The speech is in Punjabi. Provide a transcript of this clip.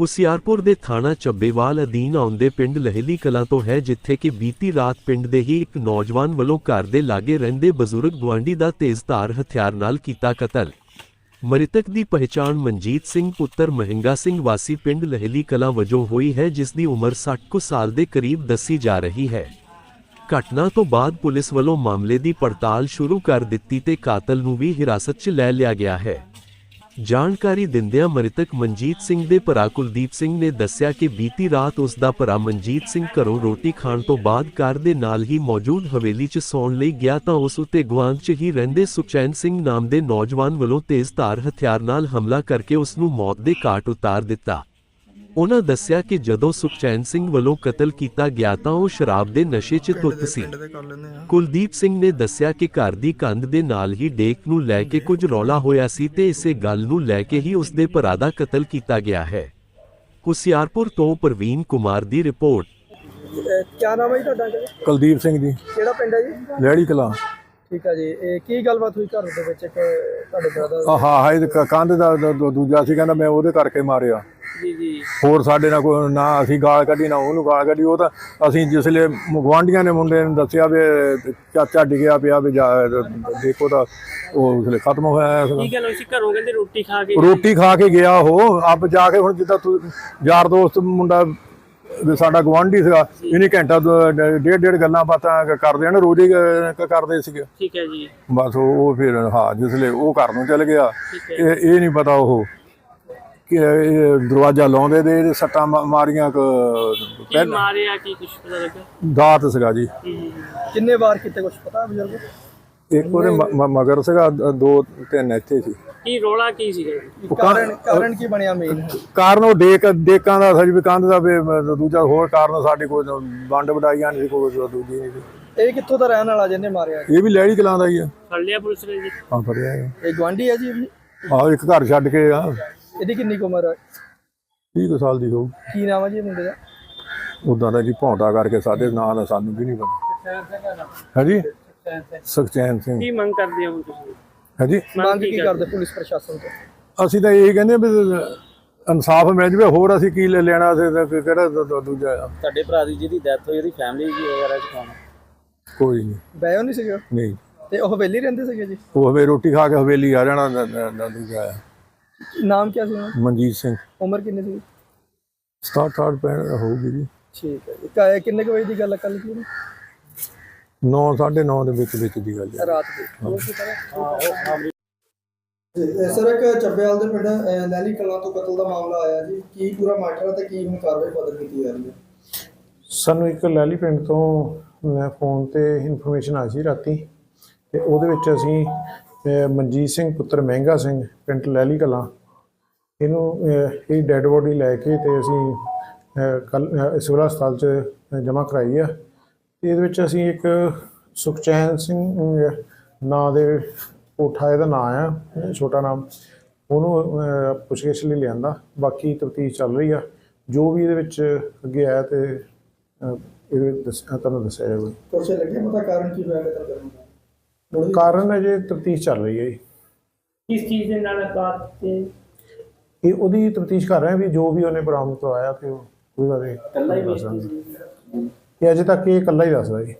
ਹੁਸਿਆਰਪੁਰ ਦੇ ਥਾਣਾ ਚੱਬੇਵਾਲ ਅਧੀਨ ਆਉਂਦੇ ਪਿੰਡ ਲਹਿਲੀ ਕਲਾਂ ਤੋਂ ਹੈ, ਜਿੱਥੇ ਕਿ ਬੀਤੀ ਰਾਤ ਪਿੰਡ ਦੇ ਹੀ ਇੱਕ ਨੌਜਵਾਨ ਵੱਲੋਂ ਘਰ ਦੇ ਲਾਗੇ ਰਹਿੰਦੇ ਬਜ਼ੁਰਗ ਗੁਆਂਢੀ ਦਾ ਤੇਜ਼ਧਾਰ ਹਥਿਆਰ ਨਾਲ ਕੀਤਾ ਕਤਲ। ਮ੍ਰਿਤਕ ਦੀ ਪਹਿਚਾਣ ਮਨਜੀਤ ਸਿੰਘ, ਪੁੱਤਰ ਮਹਿੰਗਾ ਸਿੰਘ ਵਾਸੀ ਪਿੰਡ ਲਹਿਲੀ ਕਲਾਂ ਵਜੋਂ ਹੋਈ ਹੈ, ਜਿਸ ਦੀ ਉਮਰ 60 ਕੁ ਸਾਲ ਦੇ ਕਰੀਬ ਦੱਸੀ ਜਾ ਰਹੀ ਹੈ। ਘਟਨਾ ਤੋਂ ਬਾਅਦ ਪੁਲਿਸ ਵੱਲੋਂ ਮਾਮਲੇ ਦੀ ਪੜਤਾਲ ਸ਼ੁਰੂ ਕਰ ਦਿੱਤੀ ਤੇ ਕਾਤਲ ਨੂੰ ਵੀ ਹਿਰਾਸਤ 'ਚ ਲੈ ਲਿਆ ਗਿਆ ਹੈ। ਜਾਣਕਾਰੀ ਦਿੰਦਿਆਂ ਮ੍ਰਿਤਕ ਮਨਜੀਤ ਸਿੰਘ ਦੇ ਭਰਾ ਕੁਲਦੀਪ ਸਿੰਘ ਨੇ ਦੱਸਿਆ ਕਿ ਬੀਤੀ ਰਾਤ ਉਸ ਦਾ ਭਰਾ ਮਨਜੀਤ ਸਿੰਘ ਘਰੋਂ ਰੋਟੀ ਖਾਣ ਤੋਂ ਬਾਅਦ ਘਰ ਦੇ ਨਾਲ ਹੀ ਮੌਜੂਦ ਹਵੇਲੀ 'ਚ ਸੌਣ ਲਈ ਗਿਆ ਤਾਂ ਉਸ ਉੱਤੇ ਗੁਆਂਢ 'ਚ ਹੀ ਰਹਿੰਦੇ ਸੁਖਚੈਨ ਸਿੰਘ ਨਾਮ ਦੇ ਨੌਜਵਾਨ ਵੱਲੋਂ ਤੇਜ਼ਧਾਰ ਹਥਿਆਰ ਨਾਲ ਹਮਲਾ ਕਰਕੇ ਉਸ ਨੂੰ ਮੌਤ ਦੇ ਘਾਟ ਉਤਾਰ ਦਿੱਤਾ। ਉਹਨਾਂ ਦੱਸਿਆ ਕਿ ਜਦੋਂ ਸੁਖਚੈਨ ਸਿੰਘ ਵੱਲੋਂ ਕਤਲ ਕੀਤਾ ਗਿਆ ਤਾਂ ਉਹ ਸ਼ਰਾਬ ਦੇ ਨਸ਼ੇ 'ਚ ਧੁੱਤ ਸੀ। ਕੁਲਦੀਪ ਸਿੰਘ ਨੇ ਦੱਸਿਆ ਕਿ ਘਰ ਦੀ ਕੰਧ ਦੇ ਨਾਲ ਹੀ ਡੇਕ ਨੂੰ ਲੈ ਕੇ ਕੁਝ ਰੌਲਾ ਹੋਇਆ ਸੀ ਤੇ ਇਸੇ ਗੱਲ ਨੂੰ ਲੈ ਕੇ ਹੀ ਉਸ ਦੇ ਭਰਾ ਦਾ ਕਤਲ ਕੀਤਾ ਗਿਆ ਹੈ। ਹੁਸਿਆਰਪੁਰ ਤੋਂ ਪ੍ਰਵੀਨ ਕੁਮਾਰ ਦੀ ਰਿਪੋਰਟ। ਕਿਆ ਨਾਮ ਹੈ ਤੁਹਾਡਾ? ਜੀ? ਕੁਲਦੀਪ ਸਿੰਘ ਜੀ। ਕਿਹੜਾ ਪਿੰਡ ਹੈ ਜੀ? ਲੈੜੀ ਕਲਾਂ। ਠੀਕ ਹੈ ਜੀ। ਇਹ ਕੀ ਗੱਲਬਾਤ ਹੋਈ ਘਰ ਦੇ ਵਿੱਚ ਇੱਕ ਤੁਹਾਡੇ ਬ੍ਰਦਰ ਹਾਂ ਹਾਂ ਇਹ ਕ- ਕੰਧ ਦ- ਦੂਜਾ ਸੀ ਕਹਿੰਦਾ ਮੈਂ ਉਹਦੇ ਕਰਕੇ ਮਾਰਿਆ। ਜੀ ਜੀ। ਹੋਰ ਸਾਡੇ ਨਾਲ ਕੋਈ ਨਾ ਅਸੀਂ ਗਾਲ ਕੱਢੀ ਨਾ ਉਹਨੂੰ ਗਾਲ ਕੱਢੀ। ਉਹ ਤਾਂ ਅਸੀਂ ਜਿਸਲੇ ਗਵਾਂਢੀਆਂ ਨੇ ਮੁੰਡੇ ਨੂੰ ਦੱਸਿਆ ਵੀ ਚਾਚਾ ਡਿੱਗਿਆ ਪਿਆ ਵੀ ਜਾ- ਦੇਖੋ ਤਾਂ ਉਹ ਉਸਲੇ ਖਤਮ ਹੋਇਆ ਸੀਗਾ। ਕੀ ਗੱਲ ਹੋਈ ਸੀ? ਘਰੋਂ ਕਹਿੰਦੇ ਰੋਟੀ ਖਾ ਕੇ ਰੋਟੀ ਖਾ ਕੇ ਗਿਆ ਉਹ। ਆਪ ਜਾ ਕੇ ਹੁਣ ਜਿੱਦਾਂ ਤੂੰ ਯਾਰ ਦੋਸਤ ਮੁੰਡਾ ਸਾਡਾ ਗਵਾਂਢੀ ਸੀਗਾ ਇਹਨੇ ਘੰਟਾ ਡੇਢ ਡੇਢ ਗੱਲਾਂ ਬਾਤਾਂ ਕਰਦੇ ਆ ਨਾ ਰੋਜ਼ ਹੀ ਕਰਦੇ ਸੀਗੇ। ਠੀਕ ਹੈ ਜੀ। ਬਸ ਉਹ ਫਿਰ ਹਾਂ ਜਿਸਲੇ ਉਹ ਘਰ ਨੂੰ ਚਲ ਗਿਆ ਠੀਕ ਹੈ ਇਹ ਨਹੀਂ ਪਤਾ ਉਹ। ਦਰਵਾਜ਼ਾ ਲਾਉਂਦੇ ਦੇ ਇਹਦੇ ਸੱਟਾਂ ਮਾ- ਮਾਰੀਆਂ ਕ ਕੀ ਮਾਰਿਆ ਕੀ ਕੁਛ ਪਤਾ ਲੱਗਾ? ਦਾਤ ਸੀਗਾ ਜੀ। ਕਿੰਨੇ ਵਾਰ ਕੀਤੇ ਕੁਝ ਪਤਾ ਬਜ਼ੁਰਗ? ਇੱਕ ਉਹਦੇ ਮ- ਮ- ਮਗਰ ਸੀਗਾ ਦ- ਦੋ ਤਿੰਨ ਇੱਥੇ ਸੀ। ਕੀ ਰੋਲਾ ਕੀ ਸੀਗਾ? ਜੀ? ਕਾਰਨ ਕਾਰਨ ਕੀ ਬਣਿਆ ਮੇਨ ਕਾਰਨ ਉਹ ਡੇਕ ਡੇਕਾਂ ਦਾ ਸਜ ਵੀ ਕੰਧ ਦਾ ਵੀ ਮ- ਦੂਜਾ ਹੋਰ ਕਾਰਨ ਸਾਡੀ ਕੋਈ ਵੰਡ ਵਡਾਈਆਂ ਨਹੀਂ ਸੀ ਕੋਈ ਦੂਜੀ ਨਹੀਂ। ਸੀ ਇਹ ਕਿੱਥੋਂ ਦਾ ਰਹਿਣ ਵਾਲਾ ਜਿਹਨੇ ਮਾਰਿਆ ਇਹ ਵੀ ਲੈੜੀ ਕਲਾਂ ਦਾ ਹੀ ਆ। ਫੜ ਲਿਆ ਪੁਲਿਸ ਨੇ ਜੀ। ਹਾਂ ਫੜਿਆ ਇਹ ਗਵਾਂਢੀ ਹੈ ਜੀ ਇਹ ਵੀ? ਆਹ ਇੱਕ ਘਰ ਛੱਡ ਕੇ ਆ ਇਹਦੀ ਕਿੰਨੀ ਕੁ ਉਮਰ ਹੈ 30 ਕੁ ਸਾਲ ਦੀ ਹੋਊ। ਕੀ ਨਾਮ ਹੈ ਜੀ ਮੁੰਡੇ ਦਾ? ਉਦਾਂ ਦਾ ਜੀ ਭੌਂਟਾ ਕਰਕੇ ਸਾਡੇ ਨਾਂ ਦਾ ਸਾਨੂੰ ਵੀ ਨਹੀਂ ਪਤਾ। ਹਾਂਜੀ? ਸੁਖਚੈਨ ਸਿੰਘ। ਕੀ ਮੰਗ ਕਰਦੇ ਹੋ ਤੁਸੀਂ? ਹਾਂਜੀ? ਮੰਗ ਕੀ ਕਰਦੇ? ਪੁਲਿਸ ਪ੍ਰਸ਼ਾਸਨ ਤੋਂ? ਅਸੀਂ ਤਾਂ ਇਹ ਕਹਿੰਦੇ ਵੀ ਇਨਸਾਫ ਮਿਲ ਜਵੇ ਹੋਰ ਅਸੀਂ ਕੀ ਲੈ ਲੈਣਾ ਸੀ ਤੇ ਕਿਹੜਾ ਦੂਜਾ। ਤੁਹਾਡੇ ਭਰਾ ਦੀ ਜਿਹਦੀ ਡੈਥ ਹੋਈ ਉਹਦੀ ਫੈਮਿਲੀ ਜੀ ਵਗੈਰਾ ਚ ਕੌਣ? ਕੋਈ ਨਹੀਂ। ਬੈਓ ਨਹੀਂ ਸੀਗਾ ਨਹੀਂ। ਤੇ ਉਹ ਹਵੇਲੀ ਰਹਿੰਦੇ ਸੀਗੇ ਜੀ? ਉਹ ਹਵੇ ਰੋਟੀ ਖਾ ਕੇ ਹਵੇਲੀ ਆ ਜਾਣਾ ਦੂਜਾ ਆ। ਨਾਮ ਕੀ ਸੀ ਉਹਨਾਂ ਦਾ? ਮਨਜੀਤ ਸਿੰਘ। ਉਮਰ ਕਿੰਨੀ ਸੀ? 67 68 ਪੈਣ ਹੋਊਗੀ ਜੀ। ਠੀਕ ਹੈ। ਜੀ ਕਾ- ਕਿੰਨੇ ਕੁ ਵਜੇ ਦੀ ਗੱਲ ਕੱਲ ਕੀ 9 9:30 ਦੇ ਵਿੱਚ ਵਿੱਚ ਦੀ ਗੱਲ ਹੈ। ਰਾਤ ਦੀ। ਸਰ ਇੱਕ ਚੱਬੇਵਾਲ ਦੇ ਪਿੰਡ ਅਹ, ਲਹਿਲੀ ਕਲਾਂ ਤੋਂ ਕਤਲ ਦਾ ਮਾਮਲਾ ਆਇਆ ਜੀ। ਕੀ ਪੂਰਾ ਮਾਟਰ ਤੇ ਕੀ ਹੁਣ ਕਾਰਵਾਈ ਪੱਧਰ ਕੀਤੀ ਜਾ ਰਹੀ ਹੈ? ਸਾਨੂੰ ਇੱਕ ਲਾਲੀ ਪਿੰਡ ਤੋਂ ਫੋਨ ਤੇ ਇਨਫੋਰਮੇਸ਼ਨ ਆਈ ਸੀ ਰਾਤੀ। ਤੇ ਉਹਦੇ ਵਿੱਚ ਅਸੀਂ ਮਨਜੀਤ ਸਿੰਘ ਪੁੱਤਰ ਮਹਿੰਗਾ ਸਿੰਘ ਪਿੰਡ ਲੈਲੀ ਕਲਾਂ। ਇਹਨੂੰ ਇਹ ਡੈੱਡ ਬੋਡੀ ਲੈ ਕੇ ਤੇ ਅਸੀਂ ਕੱਲ ਸਿਵਲ ਹਸਪਤਾਲ 'ਚ ਜਮ੍ਹਾਂ ਕਰਾਈ ਆ। ਤੇ ਇਹਦੇ ਵਿੱਚ ਅਸੀਂ ਇੱਕ ਸੁਖਚੈਨ ਸਿੰਘ ਨਾਂ ਦੇ ਕੋਠਾ ਇਹਦਾ ਨਾਂ ਆ ਛੋਟਾ ਨਾਮ। ਉਹਨੂੰ ਪੁੱਛਗਿੱਛ ਲਈ ਲਿਆਂਦਾ। ਬਾਕੀ ਤਫਤੀਸ਼ ਚੱਲ ਰਹੀ ਆ। ਜੋ ਵੀ ਇਹਦੇ ਵਿੱਚ ਅੱਗੇ ਆਇਆ ਤੇ ਅਹ, ਇਹ ਦੱਸ ਤੁਹਾਨੂੰ ਦੱਸਿਆ ਜਾਵੇ ਕੁਛ ਲੱਗੇ ਪਤਾ ਕਾਰਨ ਕੀ ਹੋਇਆ ਕਤਲ ਕਰਨ? ਕਾਰਨ ਅਜੇ ਤਫਤੀਸ਼ ਚੱਲ ਰਹੀ ਹੈ ਜੀ। ਕਿਸ ਚੀਜ਼ ਦੇ ਨਾਲ ਬਾਤ ਤੇ ਇਹ ਉਹਦੀ ਤਫਤੀਸ਼ ਕਰ ਰਹੇ ਆ ਵੀ ਜੋ ਵੀ ਉਹਨੇ ਬਰਾਮਦ ਕਰਵਾਇਆ ਤੇ ਉਹ ਉਹਦੇ ਬਾਰੇ ਕੱਲਾ ਹੀ। ਵੇਚਦੀ ਸੀ ਇਹ ਅਜੇ ਤੱਕ ਇਹ ਇਕੱਲਾ ਹੀ ਦੱਸਦਾ ਜੀ